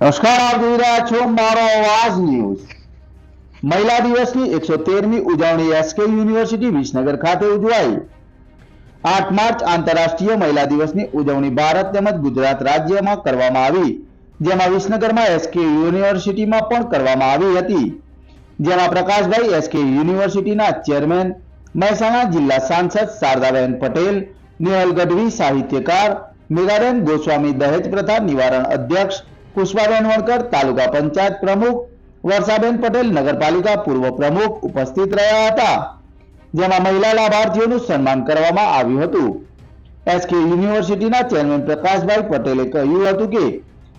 નમસ્કાર, આપ રહ્યા છો મારો અવાજ ન્યૂઝ. મહિલા દિવસની એકસો તેરમી ઉજવણી એસકે યુનિવર્સિટી વિસનગર ખાતે ઉજવાઈ. આઠ માર્ચ આંતરરાષ્ટ્રીય મહિલા દિવસની ઉજવણી ભારત તેમજ ગુજરાત રાજ્યમાં કરવામાં આવી, જેમાં વિસનગરમાં એસકે યુનિવર્સિટીમાં પણ કરવામાં આવી હતી. જેમાં પ્રકાશભાઈ એસકે યુનિવર્સિટીના ચેરમેન, મહેસાણા જિલ્લા સાંસદ શારદાબેન પટેલ, નિહલ ગઢવી સાહિત્યકાર મીરાબેન ગોસ્વામી દહેજ પ્રથા નિવારણ અધ્યક્ષ પુષ્પાબેન વણકર તાલુકા પંચાયત પ્રમુખ વર્ષાબેન પટેલ નગરપાલિકા પૂર્વ પ્રમુખ ઉપસ્થિત રહ્યા હતા, જેમાં મહિલા લાભાર્થીઓનું સન્માન કરવામાં આવ્યું હતું. એસકે યુનિવર્સિટીના ચેરમેન પ્રકાશભાઈ પટેલે કહ્યું હતું કે,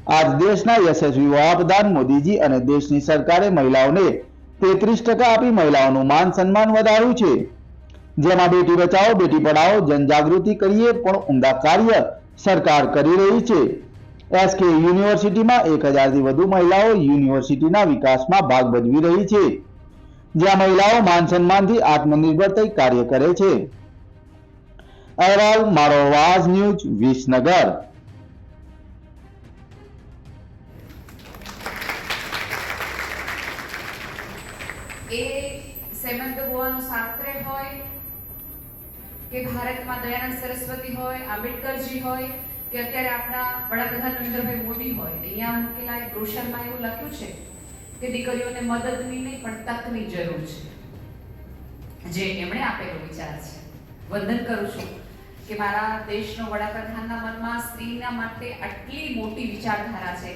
આજ દેશના યશસ્વી વડાપ્રધાન મોદીજી અને દેશની સરકારે મહિલાઓને તેત્રીસ ટકા આપી મહિલાઓનું માન સન્માન વધાર્યું છે. જેમાં બેટી બચાવો, બેટી પઢાઓ, જનજાગૃતિ કરીએ પણ ઉમદા કાર્ય સરકાર કરી રહી છે. એસકે યુનિવર્સિટીમાં એક હજારથી વધુ મહિલાઓ યુનિવર્સિટીના વિકાસમાં ભાગ ભજવી રહી છે. જ્યાં મહિલાઓ માન સન્માનથી આત્મનિર્ભર થઈ કાર્ય કરે છે. અહેવાલ, મારો વાજ ન્યૂઝ, વિસનગર. એ સેમંત ગોવાનું સાત્રે હોય કે ભારતમાં દયાનંદ સરસ્વતી હોય, આંબેડકરજી હોય કે અત્યારે આપણા વડાપ્રધાન નરેન્દ્રભાઈ મોદી હોય અહીંયા મૂકેલા એક બ્રોશરમાં એવું લખ્યું છે કે દીકરીઓને મદદની નહીં, પણ તકની જરૂર છે. જે એમણે આપેલો વિચાર છે. વંદન કરું છું કે મારા દેશનો વડાપ્રધાનના મનમાં સ્ત્રીના માટે આટલી મોટી વિચારધારા છે.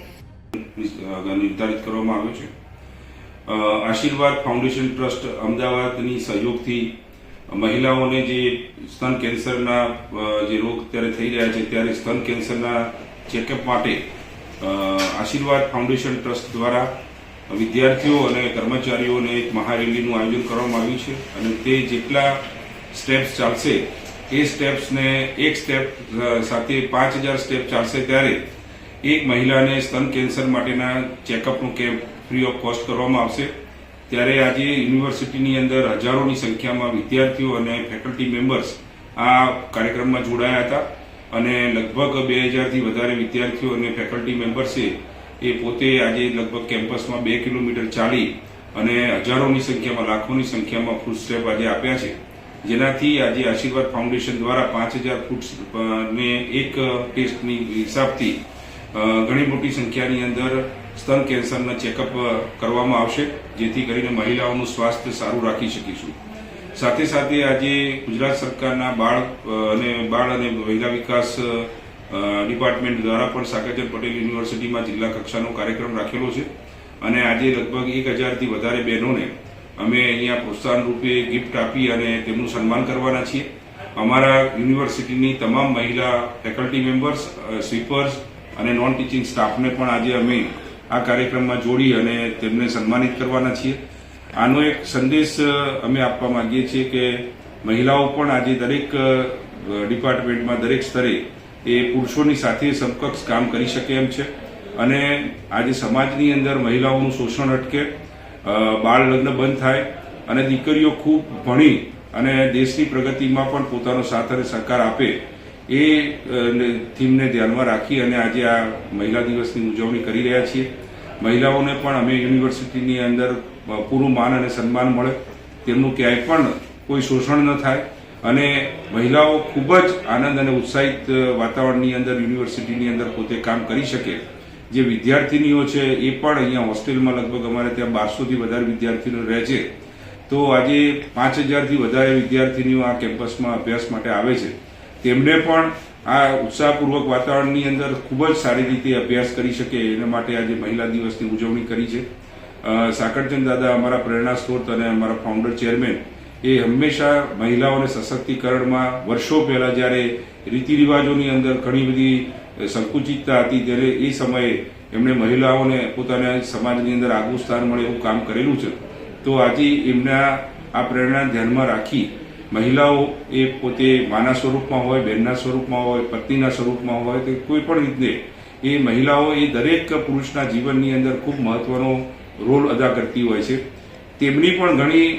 નિર્ધારિત કરવામાં આવ્યો છે. આશીર્વાદ ફાઉન્ડેશન ટ્રસ્ટ અમદાવાદની સહયોગથી મહિલાઓને જે સ્તન કેન્સરના જે રોગ અત્યારે થઈ રહ્યા છે, ત્યારે સ્તન કેન્સરના ચેકઅપ માટે આશીર્વાદ ફાઉન્ડેશન ટ્રસ્ટ દ્વારા વિદ્યાર્થીઓ અને કર્મચારીઓને એક મહારેલીનું આયોજન કરવામાં આવ્યું છે અને તે જેટલા સ્ટેપ્સ ચાલશે, એ સ્ટેપ્સને એક સ્ટેપ સાથે પાંચ હજાર સ્ટેપ ચાલશે ત્યારે એક મહિલાને સ્તન કેન્સર માટેના ચેકઅપનું કેમ્પ ફ્રી ઓફ કોસ્ટ કરવામાં આવશે. ત્યારે આજે યુનિવર્સિટીની અંદર હજારોની સંખ્યામાં વિદ્યાર્થીઓ અને ફેકલ્ટી મેમ્બર્સ આ કાર્યક્રમમાં જોડાયા હતા અને લગભગ બે હજારથી વધારે વિદ્યાર્થીઓ અને ફેકલ્ટી મેમ્બર્સે એ પોતે આજે લગભગ કેમ્પસમાં બે કિલોમીટર ચાલી અને હજારોની સંખ્યામાં, લાખોની સંખ્યામાં ફૂડ સ્ટેપ આજે આપ્યા છે. જેનાથી આજે આશીર્વાદ ફાઉન્ડેશન દ્વારા પાંચ હજાર ફૂડ ને એક ટેસ્ટની હિસાબથી ઘણી મોટી સંખ્યાની અંદર સ્તન કેન્સરના ચેકઅપ કરવામાં આવશે, જેથી કરીને મહિલાઓનું સ્વાસ્થ્ય સારું રાખી શકીશું. સાથે સાથે આજે ગુજરાત સરકારના બાળ અને બાળ અને મહિલા વિકાસ ડિપાર્ટમેન્ટ દ્વારા પણ સાકરચંદ પટેલ યુનિવર્સિટીમાં જિલ્લા કક્ષાનો કાર્યક્રમ રાખેલો છે. અને આજે લગભગ એક હજારથી વધારે બહેનોને અમે અહીંયા પ્રોત્સાહન રૂપે ગિફ્ટ આપી અને તેમનું સન્માન કરવાના છીએ. અમારા યુનિવર્સિટીની તમામ મહિલા ફેકલ્ટી મેમ્બર્સ સ્વીપર્સ અને નોન ટીચિંગ સ્ટાફને પણ આજે અમે આ કાર્યક્રમમાં જોડી અને તેમને સન્માનિત કરવાના છીએ. આનો એક સંદેશ અમે આપવા માંગીએ છીએ કે મહિલાઓ પણ આજે દરેક ડિપાર્ટમેન્ટમાં, દરેક સ્તરે એ પુરુષોની સાથે સમકક્ષ કામ કરી શકે એમ છે. અને આજે સમાજની અંદર મહિલાઓનું શોષણ અટકે બાળ લગ્ન બંધ થાય અને દીકરીઓ ખૂબ ભણી અને દેશની પ્રગતિમાં પણ પોતાનો સાથ અને સહકાર આપે એ થીમને ધ્યાનમાં રાખી અને આજે આ મહિલા દિવસની ઉજવણી કરી રહ્યા છીએ. મહિલાઓને પણ અમે યુનિવર્સિટીની અંદર પૂરું માન અને સન્માન મળે, તેમનું ક્યાંય પણ કોઈ શોષણ ન થાય. અને મહિલાઓ ખૂબ જ આનંદ અને ઉત્સાહિત વાતાવરણની અંદર, યુનિવર્સિટીની અંદર પોતે કામ કરી શકે. જે વિદ્યાર્થીનીઓ છે, એ પણ અહીંયા હોસ્ટેલમાં લગભગ અમારે ત્યાં બારસોથી વધારે વિદ્યાર્થીઓ રહે છે. તો આજે પાંચ હજારથી વધારે વિદ્યાર્થીનીઓ આ કેમ્પસમાં અભ્યાસ માટે આવે છે. તેમને પણ આ ઉત્સાહપૂર્વક વાતાવરણની અંદર ખૂબ જ સારી રીતે અભ્યાસ કરી શકે એના માટે આજે મહિલા દિવસની ઉજવણી કરી છે. સાકરચંદ દાદા અમારા પ્રેરણા સ્ત્રોત અને અમારા ફાઉન્ડર ચેરમેન એ હંમેશા મહિલાઓને સશક્તિકરણમાં વર્ષો પહેલા જ્યારે રીતિ રિવાજોની અંદર ઘણી બધી સંકુચિતતા હતી ત્યારે એ સમયે એમણે મહિલાઓને પોતાના સમાજની અંદર આગવું સ્થાન મળે એવું કામ કરેલું છે. તો આજે એમના આ પ્રેરણા ધ્યાનમાં રાખી મહિલાઓ એ પોતે માના સ્વરૂપમાં હોય બહેનના સ્વરૂપમાં હોય, પત્નીના સ્વરૂપમાં હોય કે કોઈ પણ રીતે એ મહિલાઓ એ દરેક પુરુષના જીવનની અંદર ખૂબ મહત્વનો રોલ અદા કરતી હોય છે. તેમની પણ ઘણી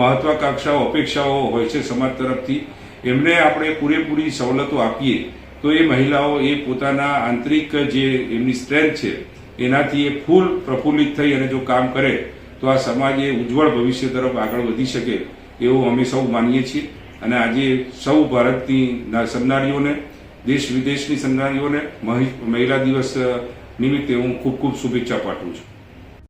મહત્વાકાંક્ષાઓ, અપેક્ષાઓ હોય છે સમાજ તરફથી. એમને આપણે પૂરેપૂરી સવલતો આપીએ તો એ મહિલાઓ એ પોતાના આંતરિક જે એમની સ્ટ્રેન્થ છે, એનાથી એ ફૂલ પ્રફુલ્લિત થઈ અને જો કામ કરે તો આ સમાજ એ ઉજ્જવળ ભવિષ્ય તરફ આગળ વધી શકે. એવું અમે સૌ માનીએ છીએ. અને આજે સૌ ભારતની ના સન્નારીઓને દેશ વિદેશની સન્નારીઓને મહિ- મહિલા દિવસ નિમિત્તે હું ખૂબ ખૂબ શુભેચ્છા પાઠવું છું.